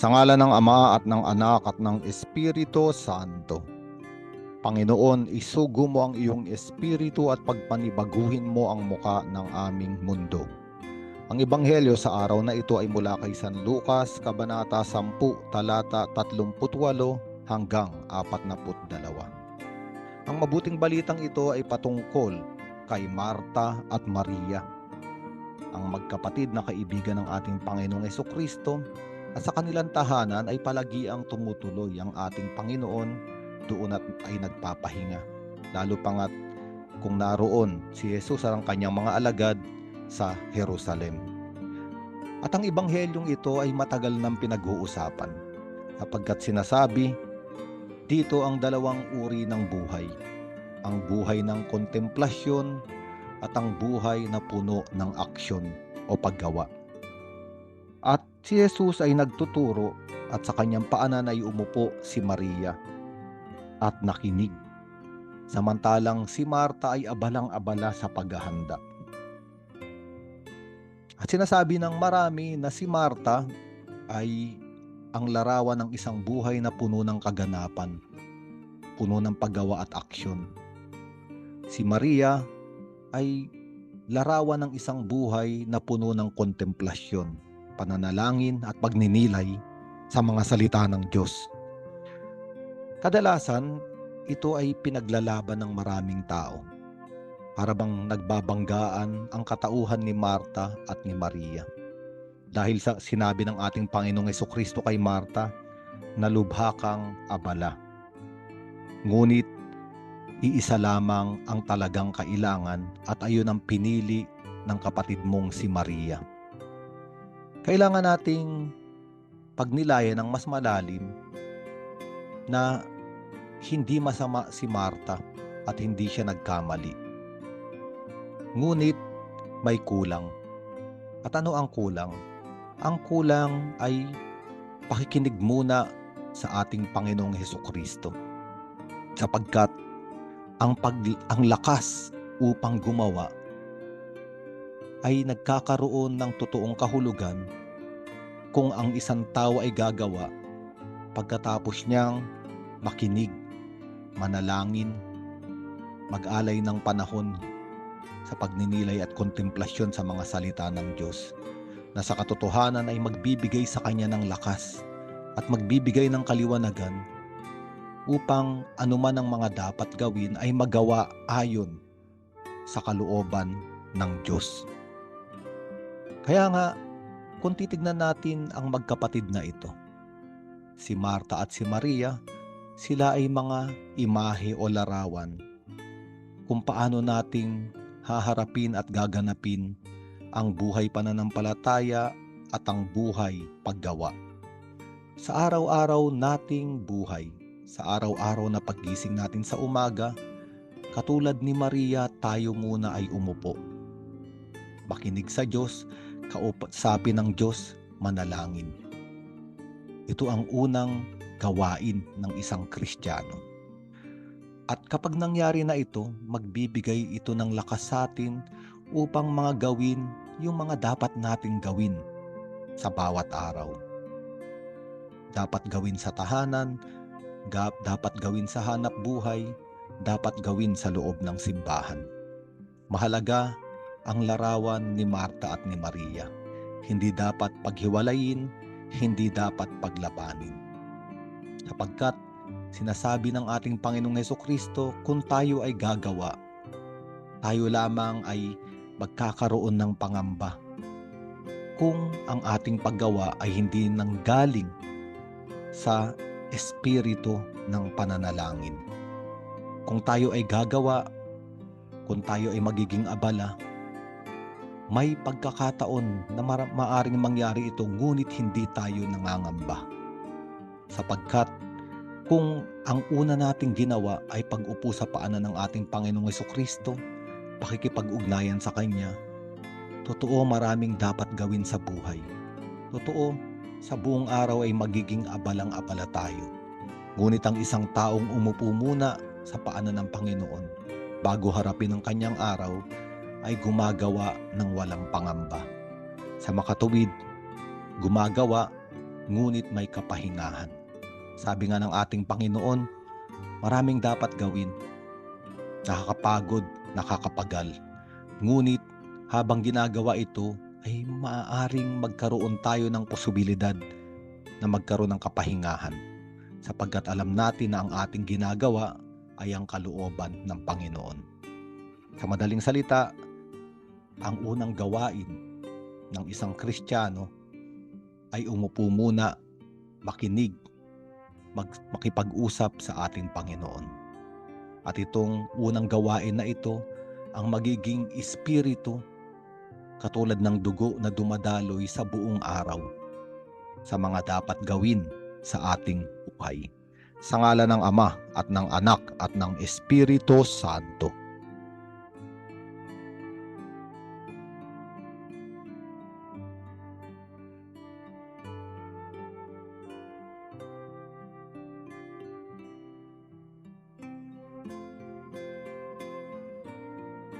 Sa ngala ng Ama at ng Anak at ng Espiritu Santo. Panginoon, isugo mo ang iyong espiritu at pagpanibaguhin mo ang muka ng aming mundo. Ang ebanghelyo sa araw na ito ay mula kay San Lucas, Kabanata 10, talata 38 hanggang 42. Ang mabuting balitang ito ay patungkol kay Marta at Maria, ang magkapatid na kaibigan ng ating Panginoong Kristo at sa kanilang tahanan ay palagiang tumutuloy ang ating Panginoon doon at ay nagpapahinga. Lalo pa nga't kung naroon si Jesus ang kanyang mga alagad sa Jerusalem. At ang ibanghelyong ito ay matagal nang pinag-uusapan sapagkat sinasabi dito ang dalawang uri ng buhay. Ang buhay ng kontemplasyon at ang buhay na puno ng aksyon o paggawa. At si Jesus ay nagtuturo at sa kanyang paanan ay umupo si Maria at nakinig. Samantalang si Marta ay abalang-abala sa paghahanda. At sinasabi ng marami na si Marta ay ang larawan ng isang buhay na puno ng kaganapan, puno ng paggawa at aksyon. Si Maria ay larawan ng isang buhay na puno ng kontemplasyon, pananalangin at pagninilay sa mga salita ng Diyos. Kadalasan, ito ay pinaglalaban ng maraming tao. Para bang nagbabanggaan ang katauhan ni Marta at ni Maria. Dahil sa sinabi ng ating Panginoong Kristo kay Marta, nalubha kang abala. Ngunit iisa lamang ang talagang kailangan at ayon ang pinili ng kapatid mong si Maria. Kailangan nating pagnilayan ng mas malalim na hindi masama si Marta at hindi siya nagkamali. Ngunit may kulang. At ano ang kulang? Ang kulang ay pakikinig muna sa ating Panginoong Heso Kristo. Sapagkat ang, pag, ang lakas upang gumawa ay nagkakaroon ng totoong kahulugan kung ang isang tao ay gagawa pagkatapos niyang makinig, manalangin, mag-alay ng panahon sa pagninilay at kontemplasyon sa mga salita ng Diyos na sa katotohanan ay magbibigay sa Kanya ng lakas at magbibigay ng kaliwanagan upang anuman ang mga dapat gawin ay magawa ayon sa kalooban ng Diyos. Kaya nga, kung titignan natin ang magkapatid na ito, si Marta at si Maria, sila ay mga imahe o larawan kung paano nating haharapin at gaganapin ang buhay pananampalataya at ang buhay paggawa. Sa araw-araw nating buhay, sa araw-araw na paggising natin sa umaga, katulad ni Maria, tayo muna ay umupo. Makinig sa Diyos, kausapin ng Diyos, manalangin. Ito ang unang gawain ng isang Kristiyano. At kapag nangyari na ito, magbibigay ito ng lakas sa atin upang mga gawin yung mga dapat nating gawin sa bawat araw. Dapat gawin sa tahanan, dapat gawin sa hanap buhay, dapat gawin sa loob ng simbahan. Mahalaga ang larawan ni Marta at ni Maria. Hindi dapat paghiwalayin, hindi dapat paglapanin sapagkat sinasabi ng ating Panginoong Heso Kristo kung tayo ay gagawa, tayo lamang ay magkakaroon ng pangamba kung ang ating paggawa ay hindi nanggaling sa espiritu ng pananalangin. Kung tayo ay gagawa, kung tayo ay magiging abala, may pagkakataon na ma- maaring mangyari ito ngunit hindi tayo nangangamba sapagkat kung ang una nating ginawa ay pag-upo sa paanan ng ating Panginoong Kristo, pakikipag-ugnayan sa Kanya, totoo maraming dapat gawin sa buhay. Totoo, sa buong araw ay magiging abalang-abala tayo. Ngunit ang isang taong umupo muna sa paanan ng Panginoon bago harapin ang kanyang araw ay gumagawa ng walang pangamba. Sa makatuwid, gumagawa ngunit may kapahingahan. Sabi nga ng ating Panginoon, maraming dapat gawin. Nakakapagod, nakakapagal. Ngunit habang ginagawa ito, ay maaaring magkaroon tayo ng posibilidad na magkaroon ng kapahingahan sapagkat alam natin na ang ating ginagawa ay ang kalooban ng Panginoon. Sa madaling salita, ang unang gawain ng isang Kristiyano ay umupo muna, makinig, mag, makipag-usap sa ating Panginoon. At itong unang gawain na ito ang magiging espiritu katulad ng dugo na dumadaloy sa buong araw sa mga dapat gawin sa ating buhay. Sa ngala ng Ama at ng Anak at ng Espiritu Santo.